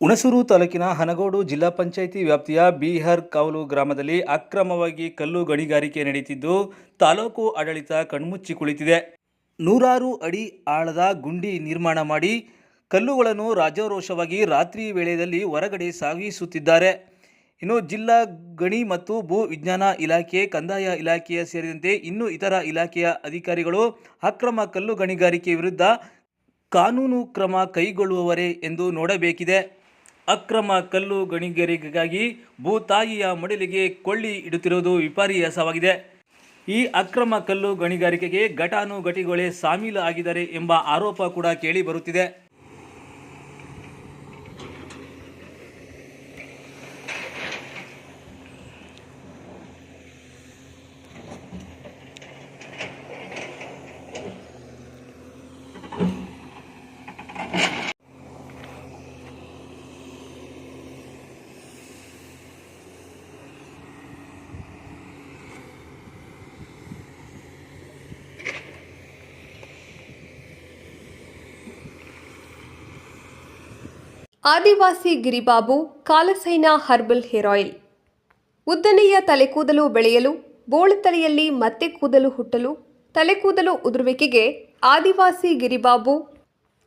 ಹುಣಸೂರು ತಾಲೂಕಿನ ಹನಗೋಡು ಜಿಲ್ಲಾ ಪಂಚಾಯಿತಿ ವ್ಯಾಪ್ತಿಯ ಬಿಹರ್ ಕಾವಲು ಗ್ರಾಮದಲ್ಲಿ ಅಕ್ರಮವಾಗಿ ಕಲ್ಲು ಗಣಿಗಾರಿಕೆ ನಡೆಯುತ್ತಿದ್ದು, ತಾಲೂಕು ಆಡಳಿತ ಕಣ್ಮುಚ್ಚಿ ಕುಳಿತಿದೆ. ನೂರಾರು ಅಡಿ ಆಳದ ಗುಂಡಿ ನಿರ್ಮಾಣ ಮಾಡಿ ಕಲ್ಲುಗಳನ್ನು ರಾಜಾರೋಷವಾಗಿ ರಾತ್ರಿ ವೇಳೆಯಲ್ಲಿ ಹೊರಗಡೆ ಸಾಗಿಸುತ್ತಿದ್ದಾರೆ. ಇನ್ನು ಜಿಲ್ಲಾ ಗಣಿ ಮತ್ತು ಭೂ ವಿಜ್ಞಾನ ಇಲಾಖೆ, ಕಂದಾಯ ಇಲಾಖೆಯ ಸೇರಿದಂತೆ ಇನ್ನು ಇತರ ಇಲಾಖೆಯ ಅಧಿಕಾರಿಗಳು ಅಕ್ರಮ ಕಲ್ಲು ಗಣಿಗಾರಿಕೆ ವಿರುದ್ಧ ಕಾನೂನು ಕ್ರಮ ಕೈಗೊಳ್ಳುವವರೇ ಎಂದು ನೋಡಬೇಕಿದೆ. ಅಕ್ರಮ ಕಲ್ಲು ಗಣಿಗಾರಿಕೆಗಾಗಿ ಭೂ ತಾಯಿಯ ಮಡಿಲಿಗೆ ಕೊಳ್ಳಿ ಇಡುತ್ತಿರುವುದು ವಿಪರ್ಯಾಸವಾಗಿದೆ. ಈ ಅಕ್ರಮ ಕಲ್ಲು ಗಣಿಗಾರಿಕೆಗೆ ಘಟಾನುಘಟಿಗಳೇ ಸಾಮೀಲು ಆಗಿದ್ದಾರೆ ಎಂಬ ಆರೋಪ ಕೂಡ ಕೇಳಿ ಬರುತ್ತಿದೆ. ಆದಿವಾಸಿ ಗಿರಿಬಾಬು ಕಾಲಸೈನ ಹರ್ಬಲ್ ಹೇರ್ ಆಯಿಲ್ ಉದ್ದನೆಯ ತಲೆಕೂದಲು ಬೆಳೆಯಲು, ಬೋಳು ತಲೆಯಲ್ಲಿ ಮತ್ತೆ ಕೂದಲು ಹುಟ್ಟಲು, ತಲೆಕೂದಲು ಉದುರುವಿಕೆಗೆ ಆದಿವಾಸಿ ಗಿರಿಬಾಬು